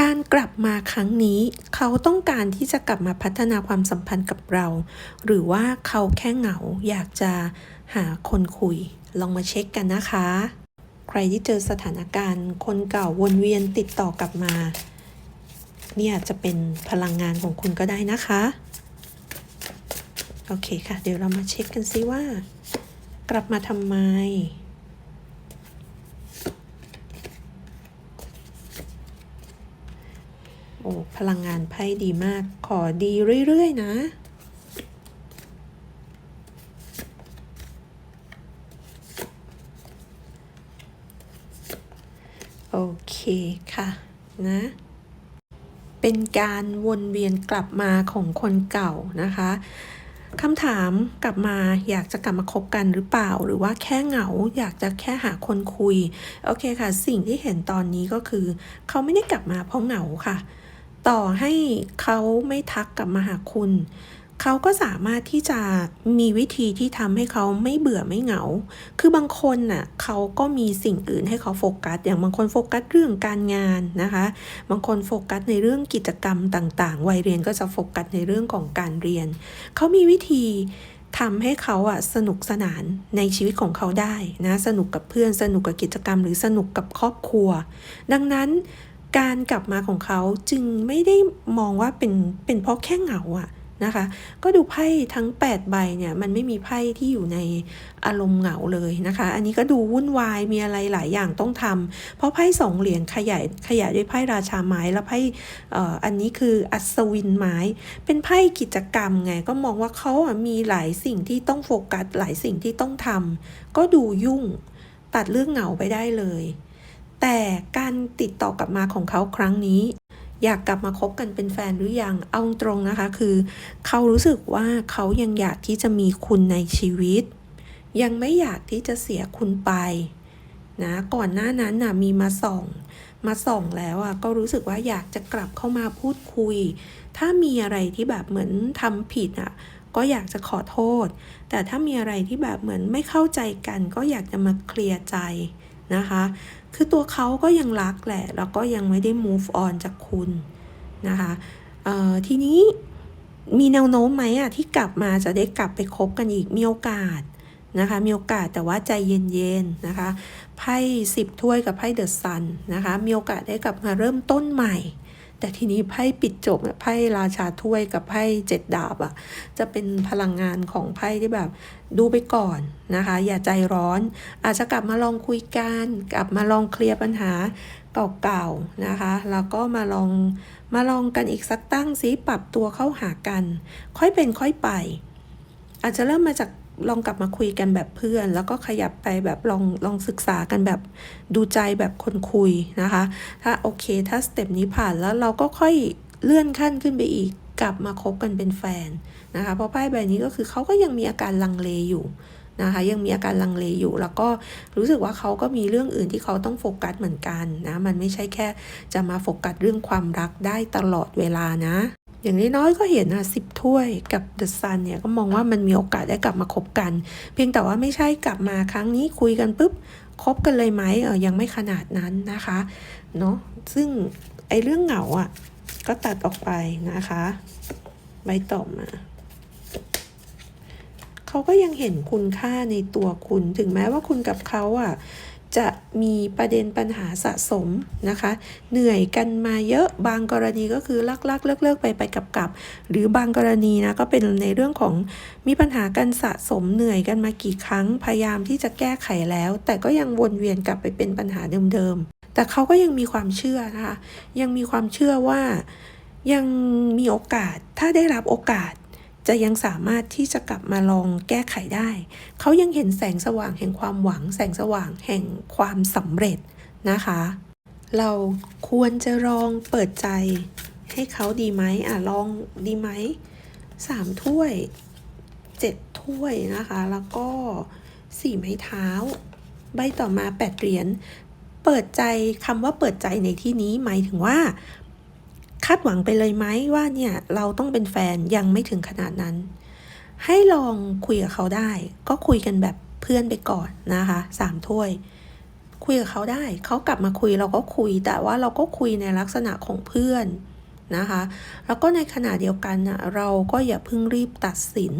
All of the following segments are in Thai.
การกลับมาครั้งนี้ เขาต้องการที่จะกลับมาพัฒนาความสัมพันธ์กับเรา หรือว่าเขาแค่เหงาอยากจะหาคนคุย ลองมาเช็คกันนะคะ ใครที่เจอสถานการณ์ คนเก่าวนเวียนติดต่อกลับมาเนี่ยจะเป็นพลังงานของคุณก็ได้นะคะ โอเคค่ะ เดี๋ยวเรามาเช็คกันซิว่า กลับมาทำไม อ้พลังงานไพ่ดีมาก ขอดีเรื่อย ๆ นะ โอเคค่ะ นะ เป็นการวนเวียนกลับมาของคนเก่านะคะคำถามกลับมาอยากจะกลับมาคบกันหรือเปล่า หรือว่าแค่เหงาอยากจะแค่หาคนคุย โอเคค่ะ สิ่งที่เห็นตอนนี้ก็คือ เขาไม่ได้กลับมาเพราะเหงาค่ะ ต่อให้เขาไม่ทักกลับมาหาคุณ เขาก็สามารถที่จะมีวิธีที่ทำให้เขาไม่เบื่อไม่เหงา คือบางคนน่ะเขาก็มีสิ่งอื่นให้เขาโฟกัส อย่างบางคนโฟกัสเรื่องการงานนะคะ บางคนโฟกัสในเรื่องกิจกรรมต่างๆ วัยเรียนก็จะโฟกัสในเรื่องของการเรียน เขามีวิธีทำให้เขาอะสนุกสนานในชีวิตของเขาได้นะ สนุกกับเพื่อน สนุกกับกิจกรรม หรือสนุกกับครอบครัว ดังนั้น การกลับมาของเขาจึงไม่ได้มองว่าเป็นเป็นเพราะแค่เหงาอะนะคะ ก็ดูไพ่ทั้ง 8 ใบเนี่ยมันไม่มีไพ่ที่อยู่ในอารมณ์เหงาเลยนะคะ อันนี้ก็ดูวุ่นวายมีอะไรหลายอย่างต้องทำเพราะไพ่สองเหรียญขยายขยายด้วยไพ่ราชาไม้แล้วไพ่อันนี้คืออัศวินไม้ เป็นไพ่กิจกรรมไงก็มองว่าเขาอะมีหลายสิ่งที่ต้องโฟกัสหลายสิ่งที่ต้องทำก็ดูยุ่งตัดเรื่องเหงาไปได้เลย แต่การติดต่อกลับมาของเขาครั้งนี้ อยากกลับมาคบกันเป็นแฟนหรือยัง เอาตรงนะคะ คือ เขารู้สึกว่าเขายังอยากที่จะมีคุณในชีวิต ยังไม่อยากที่จะเสียคุณไปนะก่อนหน้านั้นน่ะมีมาส่อง มาส่องแล้วอะก็รู้สึกว่าอยากจะกลับเข้ามาพูดคุย ถ้ามีอะไรที่แบบเหมือนทำผิดอะก็อยากจะขอโทษ แต่ถ้ามีอะไรที่แบบเหมือนไม่เข้าใจกัน ก็อยากจะมาเคลียร์ใจ นะคะ คือตัวเขาก็ยังรักแหละ แล้วก็ยังไม่ได้ move on จากคุณนะคะทีนี้มีแนวโน้มไหมอะที่กลับมาจะได้กลับไปคบกันอีกมีโอกาสนะคะมีโอกาสแต่ว่าใจเย็นๆนะคะไพ่สิบถ้วยกับไพ่เดอะซันนะคะมีโอกาสได้กลับมาเริ่มต้นใหม่ แต่ทีนี้ไพ่ปิดจบไพ่ราชาถ้วยกับไพ่เจ็ดดาบอะจะเป็นพลังงานของไพ่ที่แบบ ดูไปก่อนนะคะ อย่าใจร้อน อาจจะกลับมาลองคุยกันกลับมาลองเคลียร์ปัญหาเก่าๆนะคะ แล้วก็มาลองมาลองกันอีกสักตั้งซิปรับตัวเข้าหากัน ค่อยเป็นค่อยไป อาจจะเริ่มมาจาก ลองกลับมาคุยกันแบบเพื่อน แล้วก็ขยับไปแบบลองลองศึกษากันแบบดูใจแบบคนคุยนะคะ ถ้าโอเคถ้าสเต็ปนี้ผ่านแล้วเราก็ค่อยเลื่อนขั้นขึ้นไปอีก กลับมาคบกันเป็นแฟนนะคะ เพราะไพ่ใบนี้ก็คือเขาก็ยังมีอาการลังเลอยู่นะคะยังมีอาการลังเลอยู่ แล้วก็รู้สึกว่าเขาก็มีเรื่องอื่นที่เขาต้องโฟกัสเหมือนกันนะมันไม่ใช่แค่จะมาโฟกัสเรื่องความรักได้ตลอดเวลานะ อย่างน้อยๆก็เห็นนะสิบถ้วยกับเดอะซันเนี่ยก็มองว่ามันมีโอกาสได้กลับมาคบกัน เพียงแต่ว่าไม่ใช่กลับมาครั้งนี้คุยกันปุ๊บคบกันเลยไหมเออยังไม่ขนาดนั้นนะคะเนาะซึ่งไอ้เรื่องเหงาอะก็ตัดออกไปนะคะใบต่อมาเขาก็ยังเห็นคุณค่าในตัวคุณถึงแม้ว่าคุณกับเขาอะ จะมีประเด็นปัญหาสะสมนะคะ เหนื่อยกันมาเยอะบางกรณีก็คือลักลักเลิกเลิกไปไปกับกับหรือบางกรณีนะก็เป็นในเรื่องของมีปัญหากันสะสมเหนื่อยกันมากี่ครั้งพยายามที่จะแก้ไขแล้ว แต่ก็ยังวนเวียนกลับไปเป็นปัญหาเดิมๆแต่เขาก็ยังมีความเชื่อนะคะยังมีความเชื่อว่ายังมีโอกาสถ้าได้รับโอกาส จะยังสามารถที่จะกลับมาลองแก้ไขได้ เขายังเห็นแสงสว่างแห่งความหวัง แสงสว่างแห่งความสำเร็จนะคะ เราควรจะลองเปิดใจให้เขาดีไหมอะลองดีไหมสามถ้วยเจ็ดถ้วยนะคะ แล้วก็สี่ไม้เท้า ใบต่อมาแปดเหรียญเปิดใจคำว่าเปิดใจในที่นี้หมายถึงว่า คาดหวังไปเลยไหมว่าเนี่ยเราต้องเป็นแฟนยังไม่ถึงขนาดนั้น ให้ลองคุยกับเขาได้ ก็คุยกันแบบเพื่อนไปก่อนนะคะสามถ้วย คุยกับเขาได้ เขากลับมาคุยเราก็คุย แต่ว่าเราก็คุยในลักษณะของเพื่อนนะคะ แล้วก็ในขณะเดียวกันนะเราก็อย่าเพิ่งรีบตัดสิน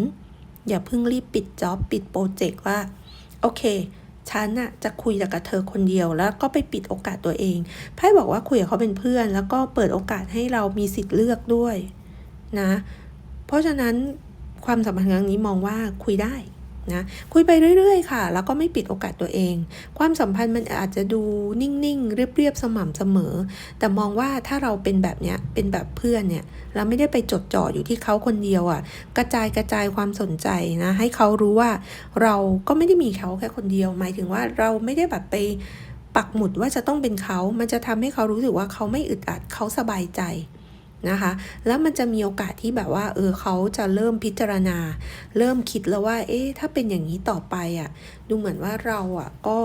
อย่าเพิ่งรีบปิดจ็อบปิดโปรเจกต์ว่า โอเค ฉันน่ะจะคุยแต่กับเธอคนเดียวแล้วก็ไปปิดโอกาสตัวเองไพ่บอกว่าคุยกับเขาเป็นเพื่อน แล้วก็เปิดโอกาสให้เรามีสิทธิ์เลือกด้วยนะ เพราะฉะนั้นความสัมพันธ์ครั้งนี้มองว่าคุยได้ นะคุยไปเรื่อยๆ ค่ะ แล้วก็ไม่ปิดโอกาสตัวเอง ความสัมพันธ์มันอาจจะดูนิ่งๆ เรียบๆ สม่ำเสมอ แต่มองว่าถ้าเราเป็นแบบเนี้ยเป็นแบบเพื่อนเนี่ยเราไม่ได้ไปจดจ่ออยู่ที่เขาคนเดียวอะ่ะ กระจายกระจายความสนใจนะ ให้เขารู้ว่าเราก็ไม่ได้มีเขาแค่คนเดียว หมายถึงว่าเราไม่ได้แบบไปปักหมุดว่าจะต้องเป็นเขา มันจะทำให้เขารู้สึกว่าเขาไม่อึดอัดเขาสบายใจ นะคะ แล้วมันจะมีโอกาสที่แบบว่า เออเขาจะเริ่มพิจารณา เริ่มคิดแล้วว่า เอ๊ะถ้าเป็นอย่างนี้ต่อไปอะ่ะ ดูเหมือนว่าเราอะก็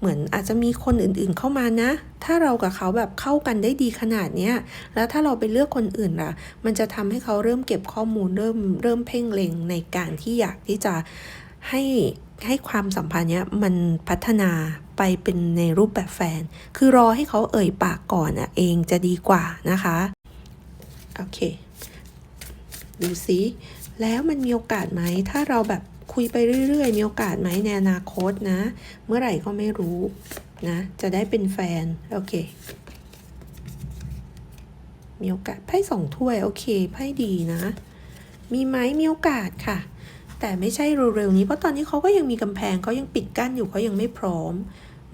เหมือนอาจจะมีคนอื่นๆเข้ามานะ ถ้าเรากับเขาแบบเข้ากันได้ดีขนาดเนี้ย แล้วถ้าเราไปเลือกคนอื่นล่ะ มันจะทำให้เขาเริ่มเก็บข้อมูลเริ่มเริ่มเพ่งเล็งในการที่อยากที่จะให้ให้ความสัมพันธ์เนี้ยมันพัฒนาไปเป็นในรูปแบบแฟน คือรอให้เขาเอ่ยปากก่อนอะเองจะดีกว่านะคะ โอเค ดูสิแล้วมันมีโอกาสไหม ถ้าเราแบบคุยไปเรื่อย ๆ มีโอกาสไหมในอนาคตนะ เมื่อไหร่ก็ไม่รู้นะ จะได้เป็นแฟน โอเค มีโอกาสไพ่สองถ้วย โอเค ไพ่ดีนะ มีไหมมีโอกาสค่ะ แต่ไม่ใช่เร็วๆนี้ เพราะตอนนี้เขาก็ยังมีกำแพงเขายังปิดกั้นอยู่เขายังไม่พร้อม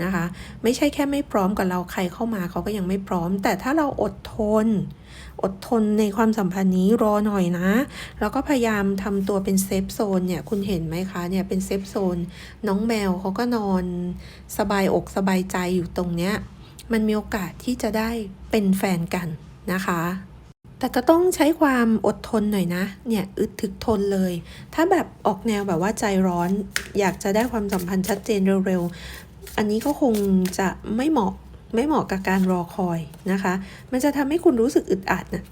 นะคะ ไม่ใช่แค่ไม่พร้อมกับเราใครเข้ามาเขาก็ยังไม่พร้อม แต่ถ้าเราอดทน อดทนในความสัมพันธ์นี้รอหน่อยนะ แล้วก็พยายามทำตัวเป็นเซฟโซนเนี่ย คุณเห็นไหมคะเนี่ยเป็นเซฟโซนน้องแมวเขาก็นอนสบายอกสบายใจอยู่ตรงเนี้ย มันมีโอกาสที่จะได้เป็นแฟนกันนะคะแต่ก็ต้องใช้ความอดทนหน่อยนะ เนี่ยอึดถึกทนเลย ถ้าแบบออกแนวแบบว่าใจร้อน อยากจะได้ความสัมพันธ์ชัดเจนเร็วๆ อันนี้ก็คงจะไม่เหมาะไม่เหมาะกับการรอคอยนะคะ มันจะทำให้คุณรู้สึกอึดอัดนะ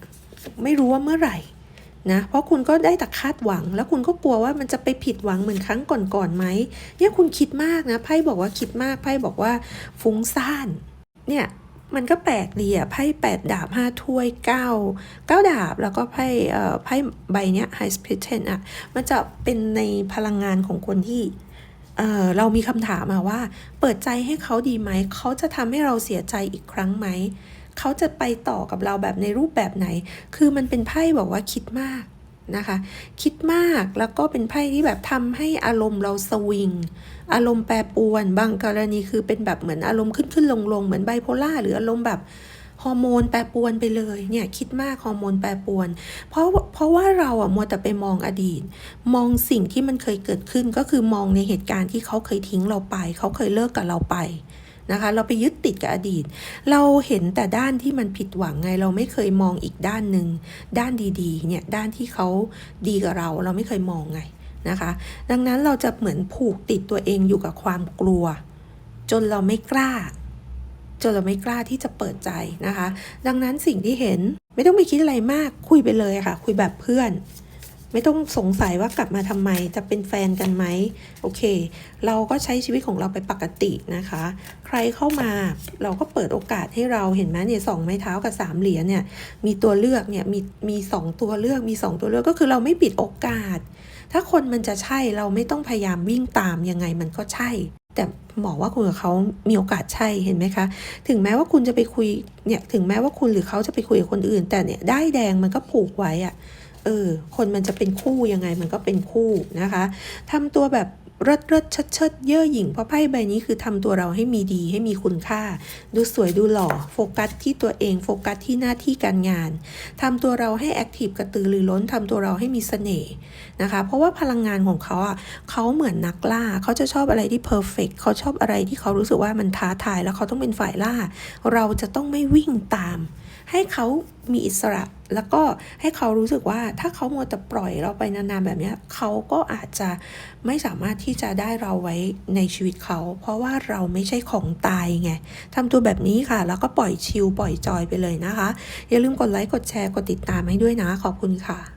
ไม่รู้ว่าเมื่อไหร่นะ เพราะคุณก็ได้แต่คาดหวัง แล้วคุณก็กลัวว่ามันจะไปผิดหวังเหมือนครั้งก่อนๆไหมเนี่ยคุณคิดมากนะไพ่บอกว่าคิดมากไพ่บอกว่าฟุ้งซ่าน เนี่ยมันก็แปลกดีอะไพ่แปดดาบห้าถ้วยเก้าเก้าดาบแล้วก็ไพ่เอ่อไพ่ใบเนี้ย High Spirit Ten อะมันจะเป็นในพลังงานของคนที่ เออเรามีคำถามมาว่า เปิดใจให้เขาดีไหม เขาจะทำให้เราเสียใจอีกครั้งไหม เขาจะไปต่อกับเราแบบในรูปแบบไหน คือมันเป็นไพ่บอกว่าคิดมากนะคะ คิดมากแล้วก็เป็นไพ่ที่แบบทำให้อารมณ์เราสวิง อารมณ์แปรปรวน บางกรณีคือเป็นแบบเหมือนอารมณ์ขึ้นขึ้นลงลงเหมือนไบโพล่าหรืออารมณ์แบบ ฮอร์โมนแปรปรวนไปเลยเนี่ยคิดมากฮอร์โมนแปรปรวน เพราะเพราะว่าเราอะมัวแต่ไปมองอดีต มองสิ่งที่มันเคยเกิดขึ้นก็คือมองในเหตุการณ์ที่เขาเคยทิ้งเราไป เขาเคยเลิกกับเราไปนะคะเราไปยึดติดกับอดีต เราเห็นแต่ด้านที่มันผิดหวังไง เราไม่เคยมองอีกด้านหนึ่งด้านดีๆเนี่ยด้านที่เขาดีกับเรา เราไม่เคยมองไงนะคะ ดังนั้นเราจะเหมือนผูกติดตัวเองอยู่กับความกลัว จนเราไม่กล้า จนเราไม่กล้าที่จะเปิดใจนะคะ ดังนั้นสิ่งที่เห็นไม่ต้องไปคิดอะไรมากคุยไปเลยค่ะ คุยแบบเพื่อน ไม่ต้องสงสัยว่ากลับมาทำไมจะเป็นแฟนกันไหมโอเค เราก็ใช้ชีวิตของเราไปปกตินะคะ ใครเข้ามาเราก็เปิดโอกาสให้เราเห็นไหมเนี่ยสองไม้เท้ากับสามเหรียญเนี่ยมีตัวเลือกเนี่ยมีมีสองตัวเลือกมีสองตัวเลือกก็คือเราไม่ปิดโอกาสถ้าคนมันจะใช่เราไม่ต้องพยายามวิ่งตามยังไงมันก็ใช่ แต่บอกว่าคุณกับเขามีโอกาสใช่เห็นไหมคะ ถึงแม้ว่าคุณจะไปคุยเนี่ยถึงแม้ว่าคุณหรือเขาจะไปคุยกับคนอื่น แต่เนี่ยได้แดงมันก็ผูกไว้อะเออ คนมันจะเป็นคู่ยังไงมันก็เป็นคู่นะคะทำตัวแบบ ริดริดชดชดเย่อหยิ่งเพราะไพ่ใบนี้คือทำตัวเราให้มีดีให้มีคุณค่า ดูสวยดูหล่อโฟกัสที่ตัวเองโฟกัสที่หน้าที่การงานทำตัวเราให้แอคทีฟกระตือรือร้นทำตัวเราให้มีเสน่ห์นะคะ เพราะว่าพลังงานของเขาอะเขาเหมือนนักล่าเขาจะชอบอะไรที่เพอร์เฟกเขาชอบอะไรที่เขารู้สึกว่ามันท้าทายแล้วเขาต้องเป็นฝ่ายล่า เราจะต้องไม่วิ่งตาม ให้เขามีอิสระ แล้วก็ให้เขารู้สึกว่าถ้าเขามัวแต่ปล่อยเราไปนานๆแบบนี้เขาก็อาจจะไม่สามารถที่จะได้เราไว้ในชีวิตเขา เพราะว่าเราไม่ใช่ของตายไงทำตัวแบบนี้ค่ะ แล้วก็ปล่อยชิลปล่อยจอยไปเลยนะคะ อย่าลืมกดไลค์กดแชร์กดติดตามให้ด้วยนะ ขอบคุณค่ะ